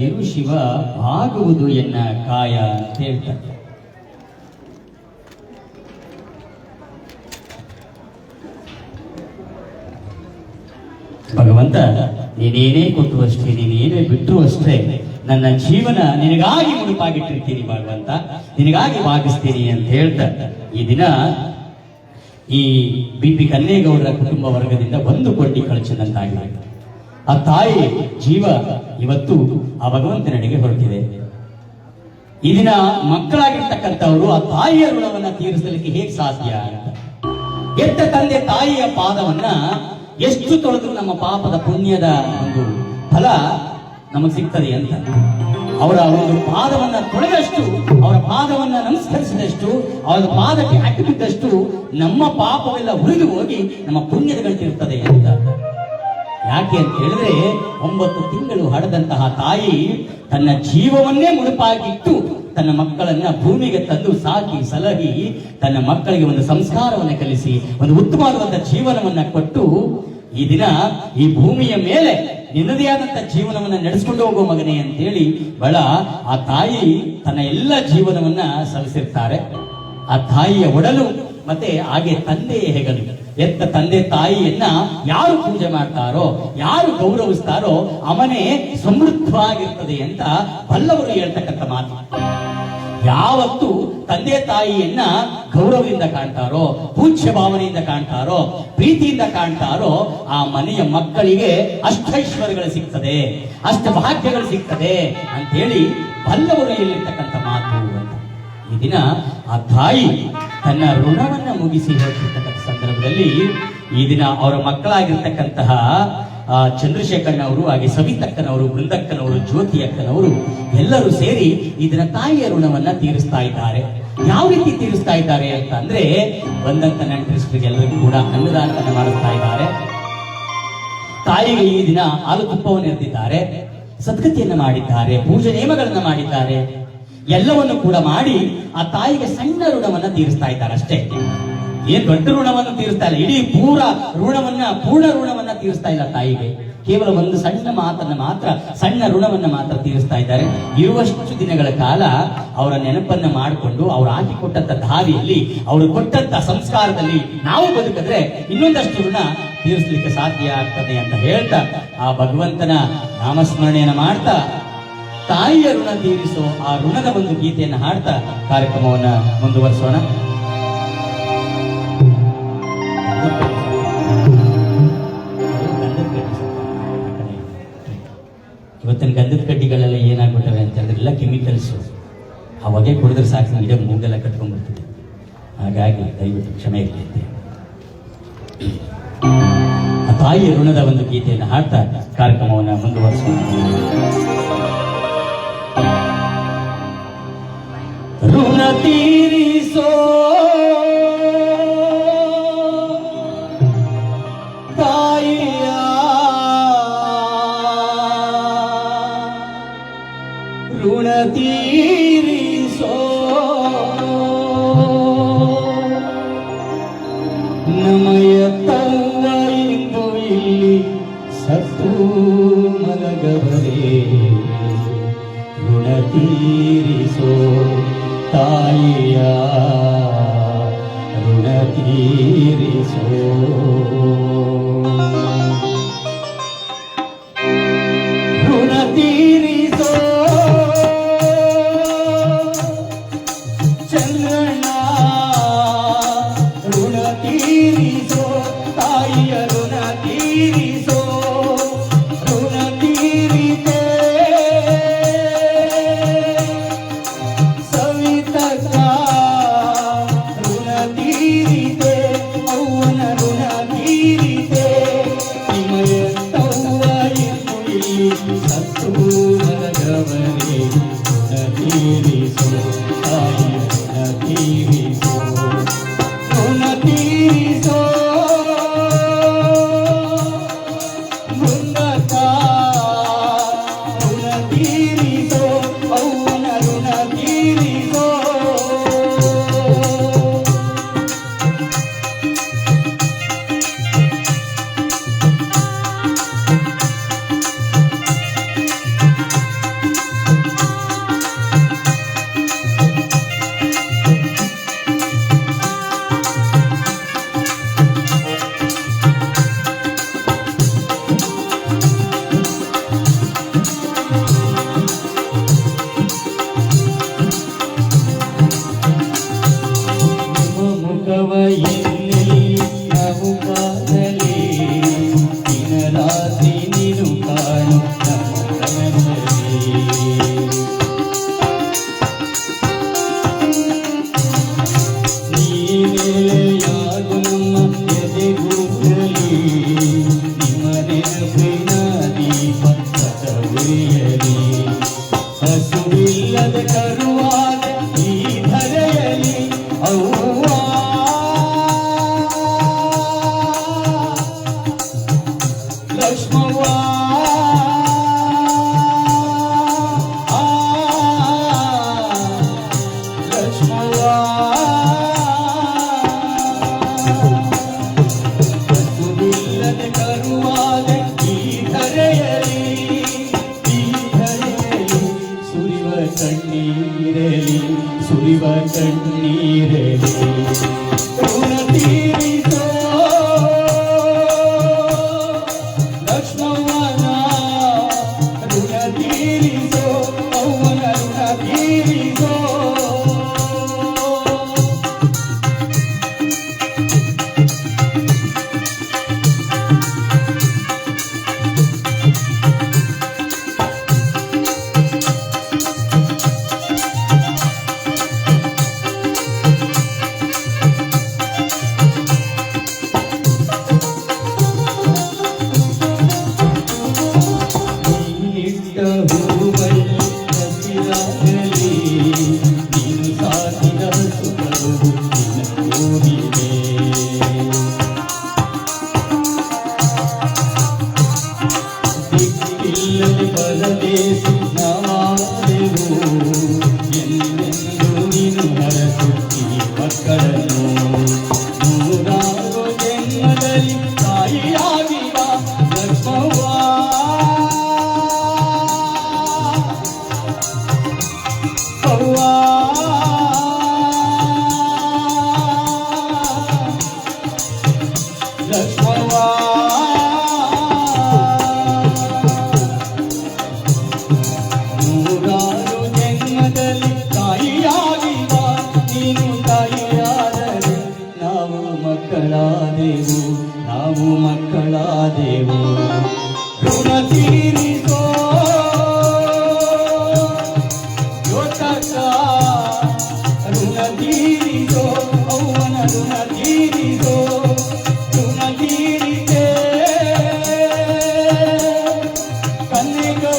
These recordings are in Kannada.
ನೀಡದಿರು ಶಿವ ಆಗುವುದು ಎನ್ನ ಕಾಯ ಅಂತ ಹೇಳ್ತಾರೆ. ಭಗವಂತ, ನೀನೇನೇ ಕೊಟ್ಟು ಅಷ್ಟೇ ನೀನೇನೇ ಬಿಟ್ಟು ಅಷ್ಟೇ ನನ್ನ ಜೀವನ ನಿನಗಾಗಿ ಮುಡುಪಾಗಿಟ್ಟಿರ್ತೀನಿ ಭಗವಂತ, ನಿನಗಾಗಿ ಭಾಗಿಸ್ತೀನಿ ಅಂತ ಹೇಳ್ತಾ, ಈ ದಿನ ಈ ಬಿ ಪಿ ಕನ್ನೇಗೌಡರ ಕುಟುಂಬ ವರ್ಗದಿಂದ ಒಂದು ಕೊಂಡಿ ಕಳಚಿದಂತಾಗಿದೆ. ಆ ತಾಯಿ ಜೀವ ಇವತ್ತು ಆ ಭಗವಂತನಡೆಗೆ ಹೊರಟಿದೆ. ಈ ಮಕ್ಕಳಾಗಿರ್ತಕ್ಕಂಥವರು ಆ ತಾಯಿಯ ಋಣವನ್ನ ತೀರಿಸಲಿಕ್ಕೆ ಹೇಗೆ ಸಾಧ್ಯ ಅಂತ. ಎತ್ತ ತಂದೆ ತಾಯಿಯ ಪಾದವನ್ನ ಎಷ್ಟು ತೊಳೆದ್ರು ನಮ್ಮ ಪಾಪದ ಪುಣ್ಯದ ಒಂದು ಫಲ ನಮಗೆ ಸಿಗ್ತದೆ ಅಂತ. ಅವರ ಒಂದು ಪಾದವನ್ನ ತೊಳೆದಷ್ಟು, ಅವರ ಪಾದವನ್ನ ನಮಸ್ಕರಿಸಿದಷ್ಟು, ಅವರ ಪಾದಕ್ಕೆ ಅಟ್ಟು ಬಿದ್ದಷ್ಟು ನಮ್ಮ ಪಾಪವೆಲ್ಲ ಉರಿದು ಹೋಗಿ ನಮ್ಮ ಪುಣ್ಯದ ಗಂಟಿರುತ್ತದೆ ಅಂತ. ಯಾಕೆ ಅಂತ ಹೇಳಿದ್ರೆ ಒಂಬತ್ತು ತಿಂಗಳು ಹಡದಂತಹ ತಾಯಿ ತನ್ನ ಜೀವವನ್ನೇ ಮುಡುಪಾಗಿಟ್ಟು ತನ್ನ ಮಕ್ಕಳನ್ನ ಭೂಮಿಗೆ ತಂದು ಸಾಕಿ, ಸಲಹಿ ತನ್ನ ಮಕ್ಕಳಿಗೆ ಒಂದು ಸಂಸ್ಕಾರವನ್ನು ಕಲಿಸಿ, ಒಂದು ಉತ್ತಮವಾದಂತಹ ಜೀವನವನ್ನ ಕೊಟ್ಟು ಈ ದಿನ ಈ ಭೂಮಿಯ ಮೇಲೆ ನಿನ್ನದೇ ಆದಂತ ಜೀವನವನ್ನ ನಡೆಸ್ಕೊಂಡು ಹೋಗುವ ಮಗನೇ ಅಂತೇಳಿ ಬಳ ಆ ತಾಯಿ ತನ್ನ ಎಲ್ಲ ಜೀವನವನ್ನ ಸಲ್ಲಿಸಿರ್ತಾರೆ. ಆ ತಾಯಿಯ ಒಡಲು ಮತ್ತೆ ಹಾಗೆ ತಂದೆಯ ಹೆಗಲು. ಎತ್ತ ತಂದೆ ತಾಯಿಯನ್ನ ಯಾರು ಪೂಜೆ ಮಾಡ್ತಾರೋ, ಯಾರು ಗೌರವಿಸ್ತಾರೋ ಅವನೇ ಸಮೃದ್ಧವಾಗಿರ್ತದೆ ಅಂತ ಬಲ್ಲವರು ಹೇಳ್ತಕ್ಕಂಥ ಮಾತು. ಯಾವತ್ತು ತಂದೆ ತಾಯಿಯನ್ನ ಗೌರವದಿಂದ ಕಾಣ್ತಾರೋ, ಪೂಜ್ಯ ಭಾವನೆಯಿಂದ ಕಾಣ್ತಾರೋ, ಪ್ರೀತಿಯಿಂದ ಕಾಣ್ತಾರೋ, ಆ ಮನೆಯ ಮಕ್ಕಳಿಗೆ ಅಷ್ಟೈಶ್ವರ್ಯಗಳು ಸಿಗ್ತದೆ ಅಷ್ಟ ಭಾಗ್ಯಗಳು ಸಿಗ್ತದೆ ಅಂತೇಳಿ ಬಲ್ಲವರು ಹೇಳಿರ್ತಕ್ಕಂಥ ಮಾತು ಅಂತ. ಈ ದಿನ ಆ ತಾಯಿ ತನ್ನ ಋಣವನ್ನ ಮುಗಿಸಿ ಹೇಳ್ತಿರ್ತಕ್ಕಂಥ ಸಂದರ್ಭದಲ್ಲಿ ಈ ದಿನ ಅವರ ಮಕ್ಕಳಾಗಿರ್ತಕ್ಕಂತಹ ಚಂದ್ರಶೇಖರ್ನ ಅವರು ಹಾಗೆ ಸವಿತಕ್ಕನವರು ಬೃಂದಕ್ಕನವರು ಜ್ಯೋತಿ ಅಕ್ಕನವರು ಎಲ್ಲರೂ ಸೇರಿ ಇದರ ತಾಯಿಯ ಋಣವನ್ನ ತೀರಿಸ್ತಾ ಇದ್ದಾರೆ. ಯಾವ ರೀತಿ ತೀರಿಸ್ತಾ ಇದ್ದಾರೆ ಅಂತ ಅಂದ್ರೆ, ಬಂದಂತ ನೆಂಟರಿಷ್ಟರಿಗೆಲ್ಲರಿಗೂ ಕೂಡ ಅನ್ನದಾನವನ್ನು ಮಾಡಿಸ್ತಾ ಇದ್ದಾರೆ. ತಾಯಿಗೆ ಈ ದಿನ ಹಾಲು ತುಪ್ಪವನ್ನು ಎರೆದಿದ್ದಾರೆ ಸದ್ಗತಿಯನ್ನು ಮಾಡಿದ್ದಾರೆ, ಪೂಜೆ ನಿಯಮಗಳನ್ನ ಮಾಡಿದ್ದಾರೆ. ಎಲ್ಲವನ್ನು ಕೂಡ ಮಾಡಿ ಆ ತಾಯಿಗೆ ಸಣ್ಣ ಋಣವನ್ನ ತೀರಿಸ್ತಾ ಇದ್ದಾರೆ ಅಷ್ಟೇ ಏನ್ ದೊಡ್ಡ ಋಣವನ್ನು ತೀರಿಸ್ತಾ ಇಲ್ಲ? ಇಡೀ ಪೂರ ಋಣವನ್ನ, ಪೂರ್ಣ ಋಣವನ್ನ ತೀರಿಸ್ತಾ ಇಲ್ಲ ತಾಯಿಗೆ. ಕೇವಲ ಒಂದು ಸಣ್ಣ ಮಾತನ್ನ ಮಾತ್ರ, ಸಣ್ಣ ಋಣವನ್ನ ಮಾತ್ರ ತೀರಿಸ್ತಾ ಇದ್ದಾರೆ. ಇರುವಷ್ಟು ದಿನಗಳ ಕಾಲ ಅವರ ನೆನಪನ್ನ ಮಾಡಿಕೊಂಡು ಅವ್ರು ಹಾಕಿಕೊಟ್ಟಂತ ದಾರಿಯಲ್ಲಿ, ಅವರು ಕೊಟ್ಟಂತ ಸಂಸ್ಕಾರದಲ್ಲಿ ನಾವು ಬದುಕಿದ್ರೆ ಇನ್ನೊಂದಷ್ಟು ಋಣ ತೀರಿಸ್ಲಿಕ್ಕೆ ಸಾಧ್ಯ ಆಗ್ತದೆ ಅಂತ ಹೇಳ್ತಾ ಆ ಭಗವಂತನ ನಾಮಸ್ಮರಣೆಯನ್ನ ಮಾಡ್ತಾ ತಾಯಿಯ ಋಣ ತೀರಿಸೋ ಆ ಋಣದ ಒಂದು ಗೀತೆಯನ್ನು ಹಾಡ್ತಾ ಕಾರ್ಯಕ್ರಮವನ್ನ ಮುಂದುವರಿಸೋಣ. ಕೆಮಿಕಲ್ಸ್ ಆ ಹೊಗೆ ಕುಡಿದ್ರೆ ಸಾಕು ಇಡೀ ಮೂಗೆಲ್ಲ ಕಟ್ಕೊಂಡ್ಬಿಡ್ತದೆ ಹಾಗಾಗಿ ದಯವಿಟ್ಟು ಕ್ಷಮೆ ಇರಲಿ ಆ ತಾಯಿಯ ಋಣದ ಒಂದು ಗೀತೆಯನ್ನು ಹಾಡ್ತಾ ಕಾರ್ಯಕ್ರಮವನ್ನು ಮುಂದುವರಿಸೋಣ. ಋಣ ತೀರಿಸೋ ತಾಯಿಯ ಋಣ ತೀರಿಸೋ ಹಸುವಿಲ್ಲದ ಕರುವ கண்ணீரலி சுரிவ கண்ணீரலி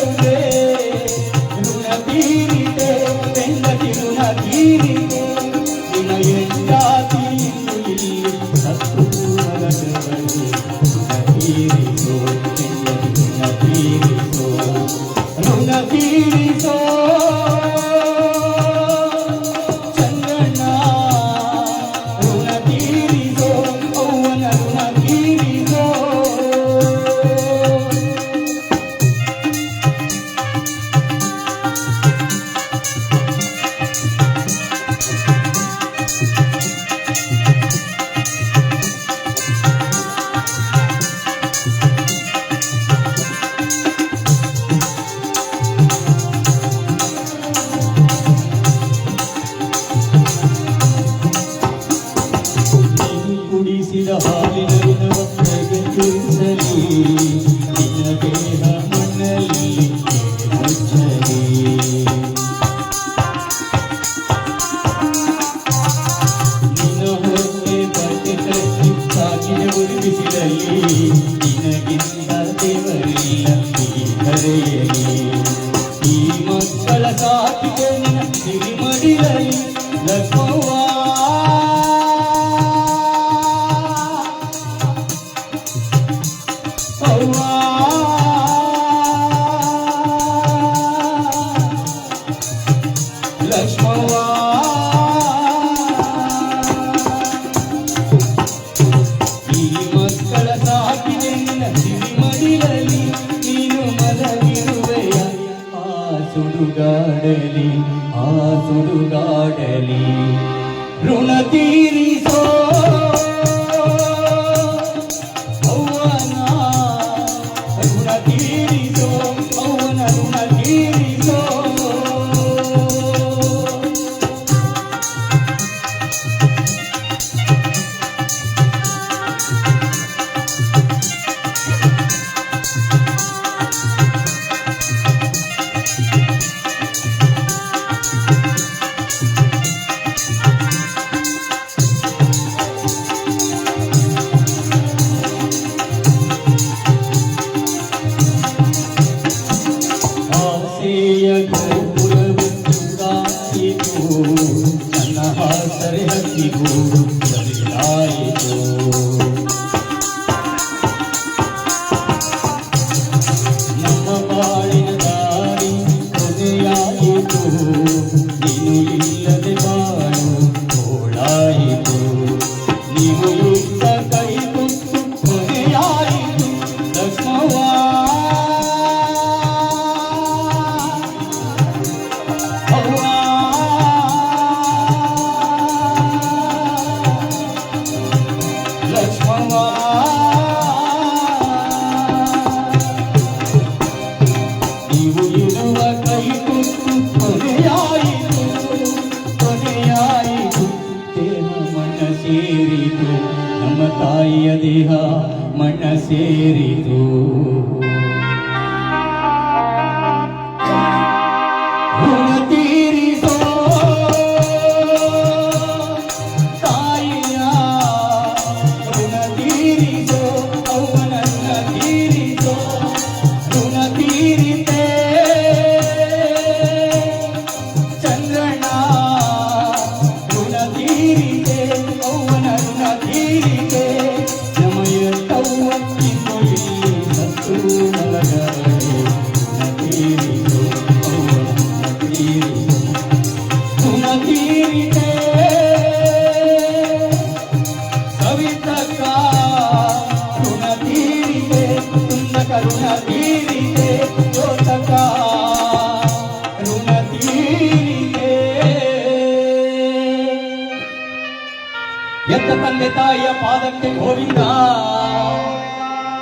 Yeah. ಋಣ